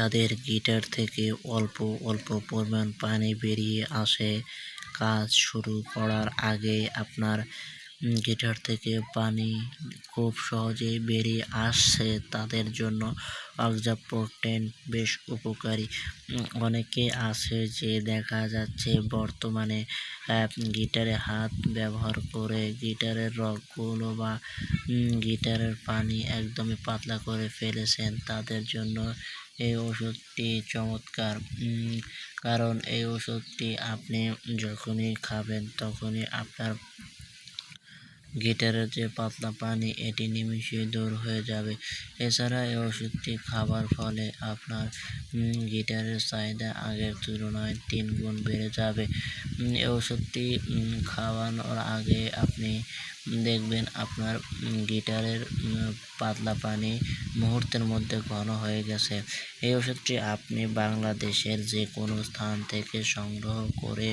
যাদের গিটার থেকে অল্প অল্প পরিমাণ পানি বেরিয়ে আসে। কাজ শুরু করার আগে আপনার গিটার থেকে পানি খুব সহজেই বেরিয়ে আসছে। তাদের জন্য অক্সাপোর টেন বেশ উপকারী। অনেকে আছে যে দেখা যাচ্ছে বর্তমানে গিটারে হাত ব্যবহার করে গিটারের রগগুলো বা গিটারের পানি একদমই পাতলা করে ফেলেছেন। তাদের জন্য এই ওষুধটি চমৎকার। কারণ এই ওষুধটি আপনি যখনই খাবেন তখনই আপনার গিটারের যে পাতলা পানি, এটি নিমিষেই দূর হয়ে যাবে। এছাড়া এই ওষুধটি খাবার ফলে আপনার গিটারের চাহিদা আগের তুলনায় তিন গুণ বেড়ে যাবে। এই ওষুধটি খাওয়ানোর আগে আপনি দেখবেন আপনার গিটারের পাতলা পানি মুহূর্তের মধ্যে ঘন হয়ে গেছে। এই ওষুধটি আপনি বাংলাদেশের যে কোনো স্থান থেকে সংগ্রহ করে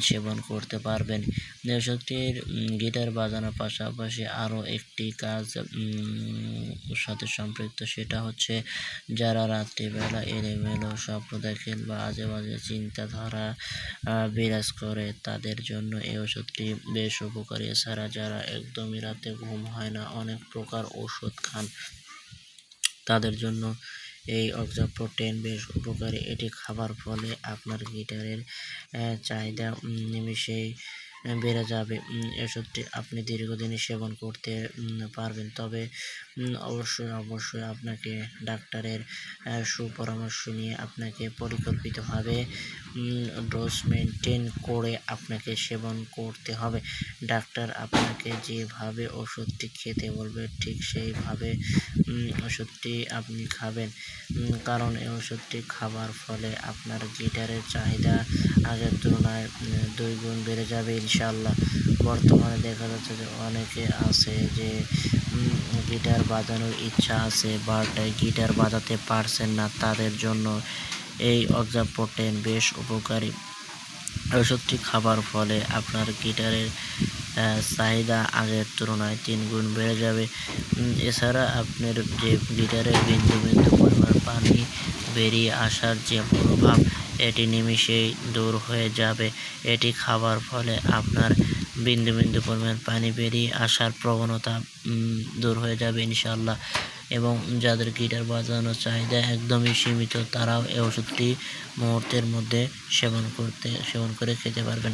সেবন করতে পারবেন। এই ওষুধটির গিটার বাজানোর পাশাপাশি আরও একটি কাজ সাথে সম্পৃক্ত সেটা হচ্ছে যারা রাত্রিবেলা এলোমেলো স্বপ্ন দেখেন বা আজে বাজে চিন্তাধারা বিরাজ করে, তাদের জন্য এই ওষুধটি বেশ উপকারী। এছাড়া যারা একদমই রাতে ঘুম হয় না অনেক প্রকার ওষুধ খান। তাদের জন্য এই অক্সাপ্রোটেন বেশ উপকারী। এটি খাবার ফলে আপনার গিটারের চাহিদা আহ, বেড়ে যাবে। ওষুধটি আপনি দীর্ঘদিন সেবন করতে পারবেন। তবে অবশ্যই অবশ্যই আপনাকে ডাক্তারের সুপরামর্শ নিয়ে আপনাকে পরিকল্পিতভাবে ডোজ মেনটেন করে আপনাকে সেবন করতে হবে। ডাক্তার আপনাকে যেভাবে ওষুধটি খেতে বলবে, ঠিক সেইভাবে ওষুধটি আপনি খাবেন। কারণ এই ওষুধটি খাবার ফলে আপনার গিটারের চাহিদা আগের তুলনায় দুই গুণ বেড়ে যাবে ইনশাল্লাহ বর্তমানে দেখা যাচ্ছে যে অনেকে আছে যে গিটার বাজানোর ইচ্ছা আছে বাট গিটার বাজাতে পারছেন না। তাদের জন্য এই অক্সাপোটেন বেশ উপকারী। ওষুধটি খাবার ফলে আপনার গিটারের চাহিদা আগের তুলনায় তিন গুণ বেড়ে যাবে। এছাড়া আপনার যে গিটারের বিন্দু বিন্দু পরিমাণ পানি বেরিয়ে আসার যে প্রভাব এটি নিমিষেই দূর হয়ে যাবে। এটি খাবার ফলে আপনার বিন্দু বিন্দু পরিমাণ পানি বেরিয়ে আসার প্রবণতা দূর হয়ে যাবে ইনশাল্লাহ এবং যাদের গিটার বাজানোর চাহিদা একদমই সীমিত, তারাও এই ওষুধটি মুহূর্তের মধ্যে সেবন করতে, সেবন করে খেতে পারবেন।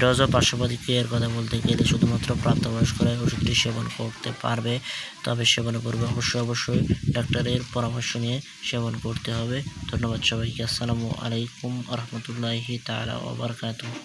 ডজ ও পার্শ্ব প্রতিক্রিয়ার কথা বলতে গেলে শুধুমাত্র প্রাপ্তবয়স্করা এই ওষুধটি সেবন করতে পারবে। তবে সেবনের পূর্বে অবশ্যই অবশ্যই ডাক্তারের পরামর্শ নিয়ে সেবন করতে হবে। ধন্যবাদ সবাইকে। আসসালামু আলাইকুম রহমতুল্লাহি তাআলা ওয়া বারাকাতুহু।